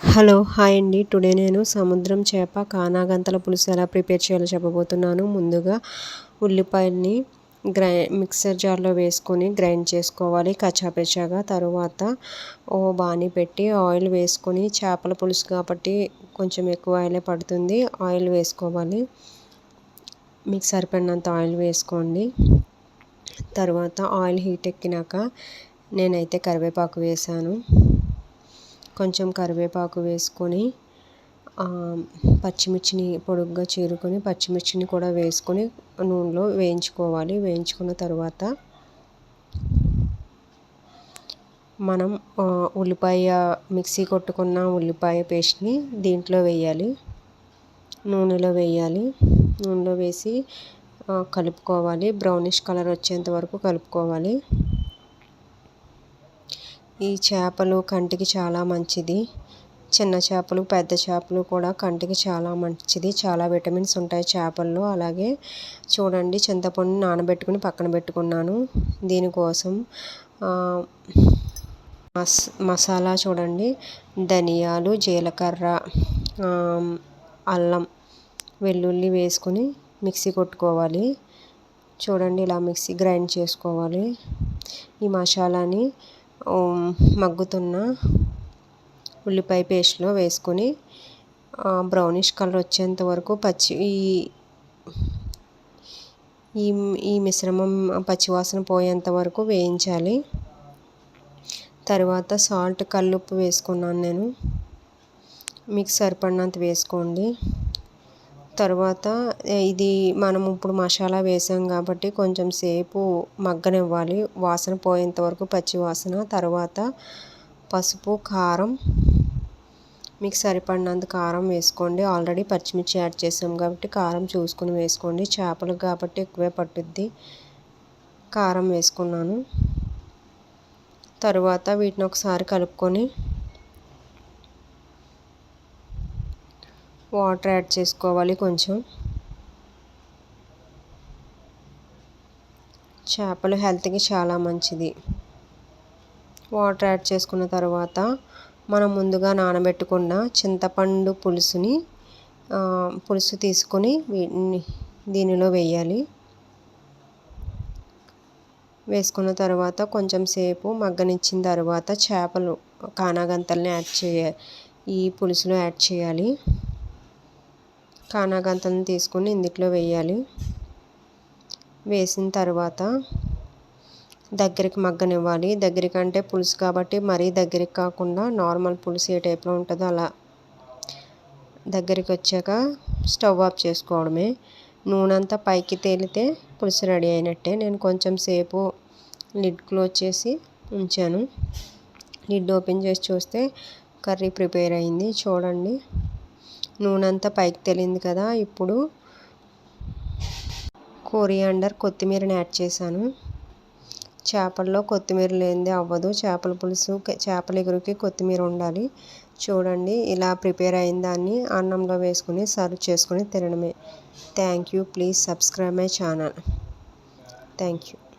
Hello hi అండి. Today నేను సముద్రం చేప కానాగంతల పులుసు ఎలా ప్రిపేర్ చేయాలో చెప్పబోతున్నాను. ముందుగా ఉల్లిపాయల్ని గ్రై మిక్సర్ జార్లో వేసుకొని గ్రైండ్ చేసుకోవాలి కచ్చాపెచ్చాగా తరువాత ఓ బాణీ పెట్టి ఆయిల్ వేసుకొని చేపల పులుసు కాబట్టి కొంచెం ఎక్కువ ఆయిలే పడుతుంది. ఆయిల్ వేసుకోవాలి. మీకు సరిపడినంత ఆయిల్ వేసుకోండి. తర్వాత ఆయిల్ హీట్ ఎక్కినాక నేనైతే కరివేపాకు వేసాను. కొంచెం కరివేపాకు వేసుకొని పచ్చిమిర్చిని పొడుగ్గా చీరుకొని పచ్చిమిర్చిని కూడా వేసుకొని నూనెలో వేయించుకోవాలి. వేయించుకున్న తర్వాత మనం ఉల్లిపాయ మిక్సీ కొట్టుకున్న ఉల్లిపాయ పేస్ట్ని దీంట్లో వేయాలి. నూనెలో వేయాలి. నూనెలో వేసి కలుపుకోవాలి. బ్రౌనిష్ కలర్ వచ్చేంత వరకు కలుపుకోవాలి. ఈ చేపలు కంటికి చాలా మంచిది. చిన్న చేపలు పెద్ద చేపలు కూడా కంటికి చాలా మంచిది. చాలా విటమిన్స్ ఉంటాయి చేపల్లో. అలాగే చూడండి చింతపండు నానబెట్టుకుని పక్కన పెట్టుకున్నాను. దీనికోసం మస్ మసాలా చూడండి ధనియాలు జీలకర్ర అల్లం వెల్లుల్లి వేసుకొని మిక్సీ కొట్టుకోవాలి. చూడండి ఇలా మిక్సీ గ్రైండ్ చేసుకోవాలి. ఈ మసాలాని మగ్గుతున్న ఉల్లిపాయ పేస్ట్లో వేసుకొని బ్రౌనిష్ కలర్ వచ్చేంత వరకు పచ్చి ఈ ఈ ఈ మిశ్రమం పచ్చివాసన పోయేంత వరకు వేయించాలి. తర్వాత సాల్ట్ కల్లుప్పు వేసుకున్నాను నేను. మీకు సరిపడినంత వేసుకోండి. తర్వాత ఇది మనం ఇప్పుడు మసాలా వేసాం కాబట్టి కొంచెం సేపు మగ్గనివ్వాలి. వాసన పోయేంత వరకు పచ్చి వాసన తర్వాత పసుపు కారం. మీకు సరిపడినంత కారం వేసుకోండి. ఆల్రెడీ పచ్చిమిర్చి యాడ్ చేసాం కాబట్టి కారం చూసుకుని వేసుకోండి. చేపలు కాబట్టి ఎక్కువే పట్టుద్ది. కారం వేసుకున్నాను. తర్వాత వీటిని ఒకసారి కలుపుకొని వాటర్ యాడ్ చేసుకోవాలి కొంచెం. చేపలు హెల్త్కి చాలా మంచిది. వాటర్ యాడ్ చేసుకున్న తర్వాత మనం ముందుగా నానబెట్టుకున్న చింతపండు పులుసుని పులుసు తీసుకొని దీనిలో వేయాలి. వేసుకున్న తర్వాత కొంచెం సేపు మగ్గనిచ్చిన తర్వాత చేపలు కానాగంతల్ని యాడ్ చేయ ఈ పులుసులో యాడ్ చేయాలి. కానాగంతను తీసుకొని ఇందులో వేయాలి. వేసిన తర్వాత దగ్గరికి మగ్గనివ్వాలి. దగ్గరికి అంటే పులుసు కాబట్టి మరీ దగ్గరికి కాకుండా నార్మల్ పులుసు ఏ టైప్లో ఉంటుందో అలా దగ్గరికి వచ్చాక స్టవ్ ఆఫ్ చేసుకోవడమే. నూనె అంతా పైకి తేలితే పులుసు రెడీ అయినట్టే. నేను కొంచెం సేపు లిడ్ క్లోజ్ చేసి ఉంచాను. లిడ్ ఓపెన్ చేసి చూస్తే కర్రీ ప్రిపేర్ అయింది. చూడండి. నూనె అంతా పైకి తేలింది కదా ఇప్పుడు కోరియాండర్ కొత్తిమీరని యాడ్ చేశాను. చేపల్లో కొత్తిమీర లేనిదే అవ్వదు. చేపల పులుసు చేపల ఎగురుకి కొత్తిమీర ఉండాలి. చూడండి ఇలా ప్రిపేర్ అయిన దాన్ని అన్నంలో వేసుకుని సర్వ్ చేసుకుని తినడమే. Thank you. Please subscribe my channel. Thank you.